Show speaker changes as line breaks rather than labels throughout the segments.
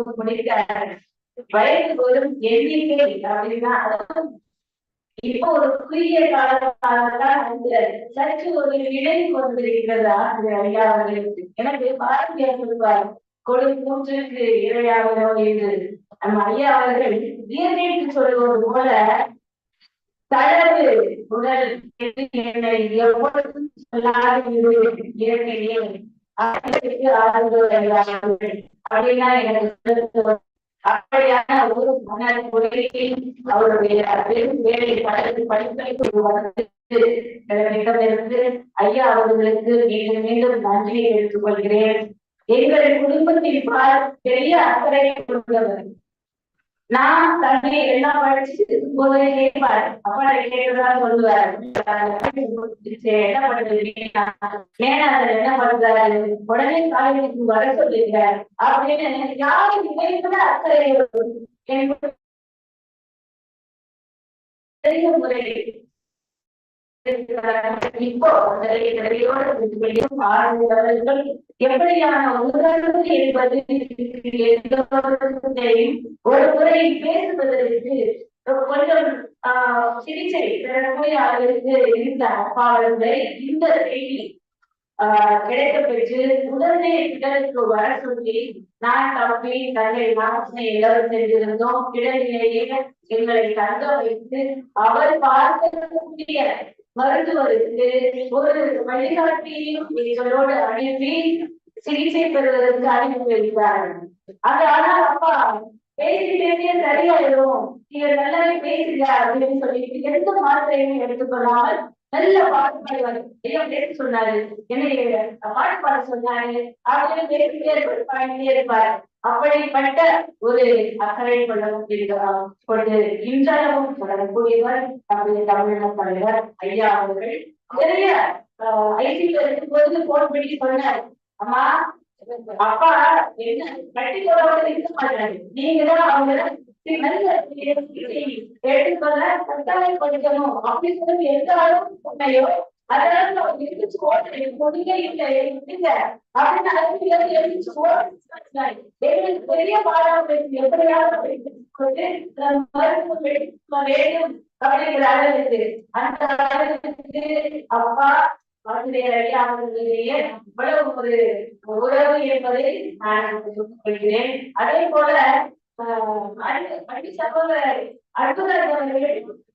படித்து முடிக்க வயது வரும் எண்ணிக்கை அப்படின்னா இப்போ ஒரு குறுகிய காலத்தான் வந்து சற்று ஒரு நிலை கொண்டிருக்கிறதா ஐயா அவர்களுக்கு எனக்கு பாரதியார் சொல்வார் கொடு மூன்றுக்கு இரையாவதோ என்று. நம்ம ஐயா அவர்கள் உயர்நீட்டு சொல்வது போல தளவு உடல் என்னை எவ்வளவு சொல்லாத இயற்கையே அப்படின்னா எனக்கு அப்படியான ஒரு மன கொள்கையில் அவருடைய பெரும் வேலை படகு படிப்பிடமிருந்து ஐயா அவர்களுக்கு மீண்டும் மீண்டும் நன்றியை எடுத்துக் கொள்கிறேன் எங்கள் குடும்பத்தில் பெரிய அக்கறை கொண்டவர். நான் தன்னை எல்லாம் படிச்சு போதே அப்பா கேட்டதா சொல்லுவார். என்ன பண்றது ஏன்னா அதுல என்ன பண்றாரு? உடனே காலேஜுக்கு வர சொல்லுங்க அப்படின்னு யாரும் இணையத்துல அக்கறை பெரிய முறை இப்போ எப்படியான உணர்வு என்பது ஒரு முறை பேசுவதற்கு கொஞ்சம் சிகிச்சை நோயாளருக்கு இருந்த அப்பாவர்களை இந்த செய்தி கிடைக்க பெற்று உடனே இடருக்கு வர சொல்லி நான் தம்பி தங்கை மாசனை எல்லாரும் சென்றிருந்தோம் இடநிலையே எங்களை தங்க வைத்து அவர் பார்க்கக்கூடிய மருத்துவருக்கு ஒரு வழிகாட்டியையும் எங்களோடு அனுப்பி சிகிச்சை பெறுவதற்கு அனுப்பி வைத்தார்கள் அது ஆனால் அப்பா பேசிட்டே சரியாயிடும் நீங்க நல்லாவே பேசுங்க அப்படின்னு சொல்லிட்டு எந்த மாத்திரையும் எடுத்துக்கொள்ளாமல் நல்ல பாட்டு பாடுவாரு சொன்னாரு. என்ன பாட்டு பாட சொன்னாரு. அப்படின்னு பேசிட்டே இருப்பாரு பாடிட்டே இருப்பாரு. அப்படிப்பட்ட ஒரு அக்கறை கொள்ள கொண்டு இன்றளவும் தொடரக்கூடியவர் நம்முடைய தமிழக தலைவர் ஐயா அவர்கள். நிறைய ஐசியூல இருக்கும்போது போன் பண்ணி சொன்னார். அம்மா அப்பா என்ன கட்டி தொடர்பு இருக்க மாட்டாரு. நீங்க தான் அவங்க எடுத்துக்கொள்ள கட்டாயம் படிக்கணும் அப்படின்னு சொல்லி எந்த அளவுக்கு உண்மையோ அதனால நம்ம எழுதிச்சு பொண்ணுங்க இல்ல இல்ல. அப்படின்னு அறிவியல் எழுதிச்சு எங்களுக்கு பெரிய பாடம் எப்படியாவது மருத்துவம் வேண்டும் அப்படிங்கிற அளவுக்கு அந்த அளவுக்கு அப்பா ஆசிரியர் அவர்களிடையே இவ்வளவு ஒரு உறவு என்பதை நான் அதே போல அன்பு சகோதரர் அற்புதர்கள்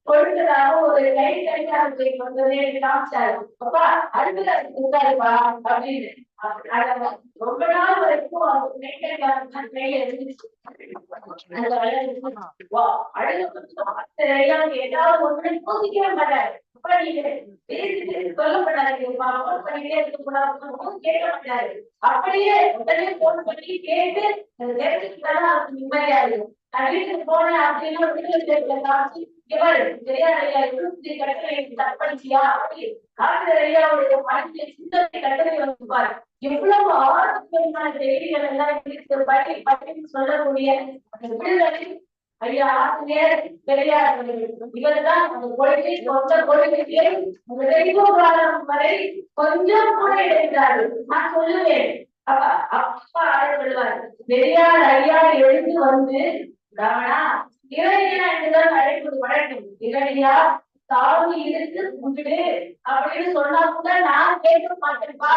கொடுத்ததாக ஒரு கை கையாளத்தை கொண்டதே காமிச்சாரு அப்பா அடுத்த இருந்தாருப்பா அப்படின்னு. ரொம்ப நாள் வரைக்கும் அவர் கை கையாளர் கையில இருந்துச்சு. அந்த அழகு ஏதாவது ஒன்று கேட்க மாட்டாரு. அப்படியே உடனே போன் பண்ணி கேட்டு நிம்மதியா இருக்கும் வீட்டுக்கு போனேன் அப்படின்னு காட்சி இவர் ஜெயாரையா இருபத்தி கட்டளை தற்பணிச்சியா அப்படி காட்டுற மனதில் சிந்தனை கட்டளை வந்துப்பார் எவ்வளவு ஆரோக்கியமான செய்திகள் எல்லாம் இருக்கு படி சொல்லக்கூடிய ஐயா ஆசிரியர் பெரியார் இவர்தான் அந்த கொள்கை சொந்த கொள்கையை தெய்வ காலம் வரை கொஞ்சம் கூட இடைந்தாரு நான் சொல்லுவேன். அப்பா அப்பா சொல்லுவார் பெரியார் ஐயா எழுந்து வந்து கவனா இறைவனா என்றுதான் அழைப்பது வழக்கம் இறையா தாழ்வு இருக்கு உண்டு. அப்படின்னு சொன்னா கூட நான் கேட்க மாட்டேன்ப்பா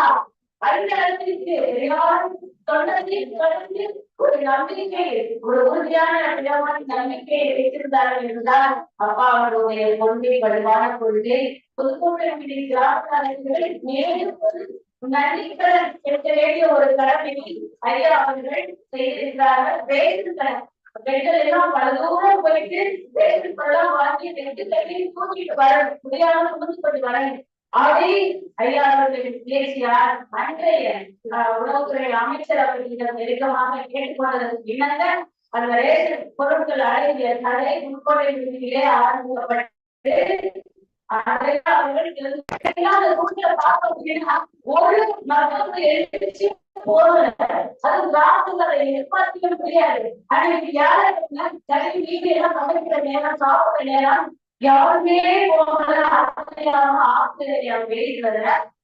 அந்த அளவுக்கு யாரும் சொன்னதை தொடர்ந்து ஒரு நம்பிக்கை ஒரு உறுதியான நம்பிக்கை வைத்திருந்தார்கள் என்றுதான் அப்பா அவருடைய கொள்கை வலுவான கொள்கை. புதுக்கோட்டை கிராமங்கள் மேலும் நன்றிக்கடன் செலுத்த வேண்டிய ஒரு கடமையை ஐயா அவர்கள் செய்திருக்கிறார்கள். வேறு பெண்கள் எல்லாம் பல தூரம் போயிட்டு வேறு வாங்கி ரெண்டு கையிலையும் தூக்கிட்டு வர முடியாம சுமந்து வர அதை ஐயா அவர்கள் பேசியார் அன்றைய உணவுத்துறை அமைச்சர் அவர்களிடம் நெருக்கமாக கேட்டுக்கொண்டதற்கு இணங்க அந்த ரேஷன் பொருட்கள் அடங்கிய கடை முன்கொடை ஆரம்பிக்கப்பட்டு ஒரு மருந்து எழுதி அது கிராமத்துல எதிர்பார்க்க முடியாது அன்னைக்கு யாரும் கல்வி வீடு எல்லாம் சமைக்கிற நேரம் சாப்பிடுற நேரம் யாருமே போகல ஆசிரியர்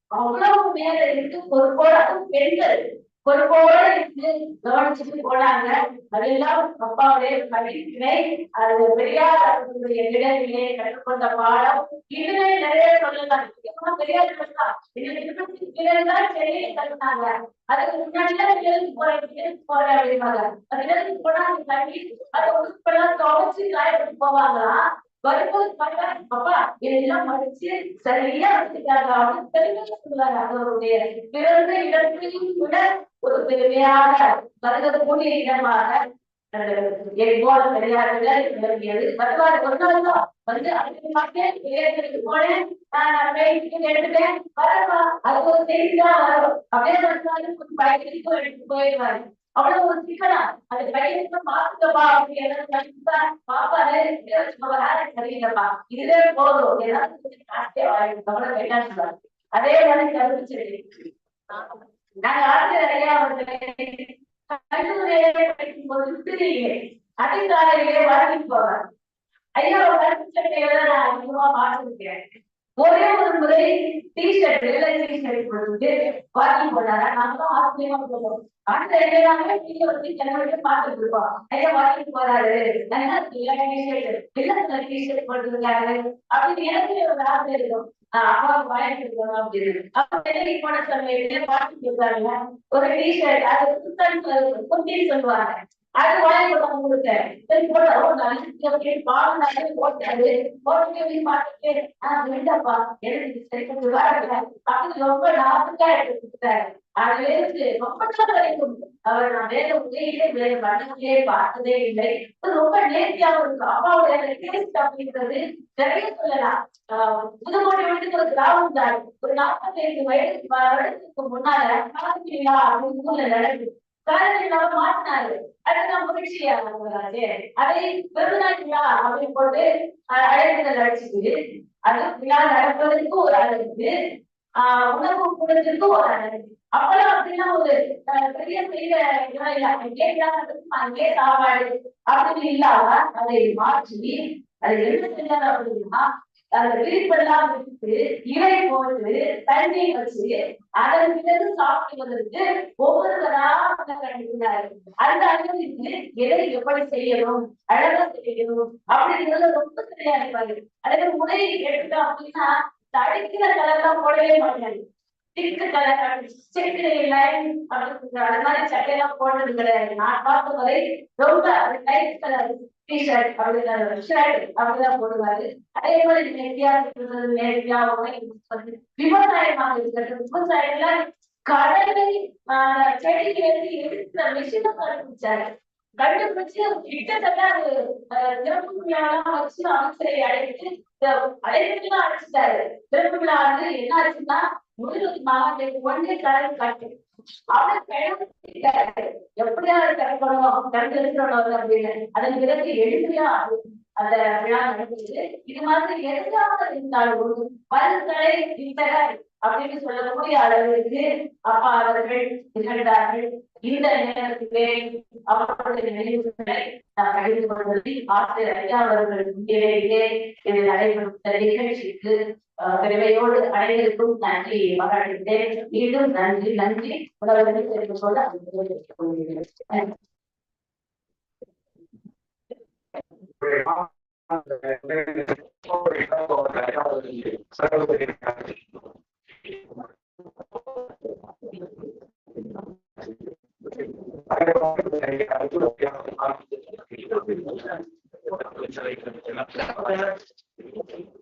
அவ்வளவு மேல இருந்து பொறுப்போட பெண்கள். பொறுப்போட இருந்து கவனிச்சுட்டு போனாங்க. அதெல்லாம் அப்பாவுடைய படிப்பினை அது பெரியார் அவர்களுடைய இடைவெளியை கற்றுக்கொண்ட பாடம். இதுவே நிறைய சொல்லலாம் பெரியார் சொல்லலாம் இதுல அதுக்கு முன்னாடிலாம் விலகு போறேன் விலகு போறேன் அப்படிம்பாங்க. அது விலகு போனா அந்த தண்ணி அதை உட்பெல்லாம் துவைச்சு காயப்பட்டு வரும்போது பார்த்தா அப்பா இதெல்லாம் மடிச்சு சரியா வச்சுட்டாங்க அப்படின்னு பெருமையா அவருடைய பிறந்த இடத்தையும் விட ஒரு பெருமையாக கருதக்கூடிய இடமாக எங்கோட பெரியார்கள் வருவாரு ஒரு நாள் வந்து போனேன். எடுத்துட்டேன் வரப்பா அது ஒரு செய்தி தான் வரும் அப்படியே போயிடுவாரு. அவ்வளவு ஒரு சிக்கலா அது பையனுக்கு பாத்துக்கப்பா அப்படின்னு பாப்பாரு சரியில்லப்பா இதுவே போதும். ஏதாவது அதே மாதிரி கருத்து நாங்க ஆசிரியர் நிறைய கல்லூரியிலே படிக்கும் போது திருச்சியிலே அதிகாலையிலே வாங்கிட்டு போவேன் ஐயா ஒரு கருத்து சட்டையில நான் அதிகமா பார்த்துருக்கேன். ஒரே ஒரு முறை டிஷர்ட் வெள்ளை டிஷர்ட் போட்டு வாங்கி போனாரா? நாங்களும் ஆச்சரியமா போறோம் அந்த எல்லாமே நீங்க வந்து கிளம்பிட்டு பார்த்துட்டு இருப்போம் ஐயா வாக்கிங் போறாரு. என்ன டிஷர்ட் வெள்ளை டிஷர்ட் போட்டுருக்காரு அப்படின்னு எனக்கு ஒரு ஆசை இருக்கும். அப்பாவுக்கு வாங்கிட்டு இருக்கணும் அப்படின்னு. அப்ப வேலைக்கு போன சமயத்துல பார்த்துட்டு இருக்காங்க ஒரு டிஷர்ட் அது புத்தன் சொல்லுவாங்க. அது வாங்கி கொடுத்தாங்க சரி போட்டா ஓ போட்டாரு போட்டு பார்த்துட்டு ஆஹ் வேண்டாப்பா எழுதி சரி கொஞ்சம் ரொம்ப நாசுக்கா எடுத்து கொடுத்தாரு அதுல ரொம்ப நாள் வரைக்கும். அவர் நான் வேற உதவியிலே வேற வண்ணங்களே பார்த்ததே இல்லை. ரொம்ப நேர்த்தியாக இருக்கும். அப்பாவுடைய டேஸ்ட் அப்படின்றது நிறைய சொல்லலாம். புதுக்கோட்டை வந்து ஒரு கிராமம் தான் ஒரு நாற்பத்தி ஐந்து வயதுக்கு வருடத்துக்கு முன்னால அப்படின்னு ஊர்ல நடக்குது காலத்தினால மாட்டினாரு அதுதான் மகிழ்ச்சியா இருக்கிறாரு அதை பெருநாட்டியா அப்படின்னு போட்டு அழைப்புதல் அழைச்சிட்டு அது விழா நடப்பதற்கு ஒரு அழகு ஆஹ் உணவு கூடத்திற்கு ஒரு அழகு. அப்பெல்லாம் அப்படின்னா ஒரு பெரிய பெரிய இதெல்லாம் இங்கே அங்கே அங்கே சாப்பாடு அப்படின்னு இல்லாம அதை மாற்றி அது என்ன செஞ்சாங்க அப்படின்னா அந்த விழிப்பெல்லாம் விட்டு இலை போட்டு தண்ணி வச்சு அதன் பிறகு சாப்பிடுவதற்கு ஒவ்வொருவராக கண்டிப்பாரு அந்த அளவுக்கு எதை எப்படி செய்யணும்? அழகா செய்யணும் அப்படிங்கிறது ரொம்ப சரியா இருப்பாரு. அதே உடையை எடுத்தோம் அப்படின்னா தடிக்கிற கலர்லாம் போடவே மாட்டாரு. திக்கு கலர் அது மாதிரி சட்டையெல்லாம் போட்டது கிடையாது நான் பார்த்த வரை ரொம்ப லைட் கலர் டிஷர்ட் அப்படிங்கிற ஷர்ட் அப்படிதான் போடுவாரு. அதே மாதிரி நெட்டியா இருக்கிறது நேர்த்தியா விவசாயமாக இருக்கிறது. விவசாயத்துல கடலை செடியிலிருந்து எடுக்கிற மிஷினை கண்டுபிடிச்சாரு. கண்டுபிடிச்சு கிட்டத்தட்ட அது திறப்பு விழாலாம் வச்சு அமைச்சரை அழைத்து அழைப்புலாம் அழைச்சிட்டாரு. திறப்பு விழா வந்து என்ன ஆச்சுன்னா முருகன் மாவட்டத்துக்கு ஒன்றே கடல் காட்டு. அவர் கிளம்பிட்டாரு எப்படியாவது திறக்கணும்? திறந்து அப்படின்னு. அதன் பிறகு எளிமையா அந்த விழா நடந்தது. இது மாதிரி எதுக்காக இருந்தாலும் மருந்துகளை இத்தனை அப்படின்னு சொல்லக்கூடிய அளவிற்கு அப்பா அவர்கள் திகழ்ந்தார்கள் இந்த நேரத்திலே அவர்களுடைய நினைவுகளை நான் கழிந்து கொள்வதில் ஆசிரியர் ஐயா அவர்கள் முன்னிலையிலே இது நடைபெறும் நிகழ்ச்சிக்கு பெருமையோடு அனைவருக்கும் நன்றி பாராட்டுகிறேன் மீண்டும் நன்றி நன்றி உணவர்களை தெரிந்து கொள்ள
Thank you.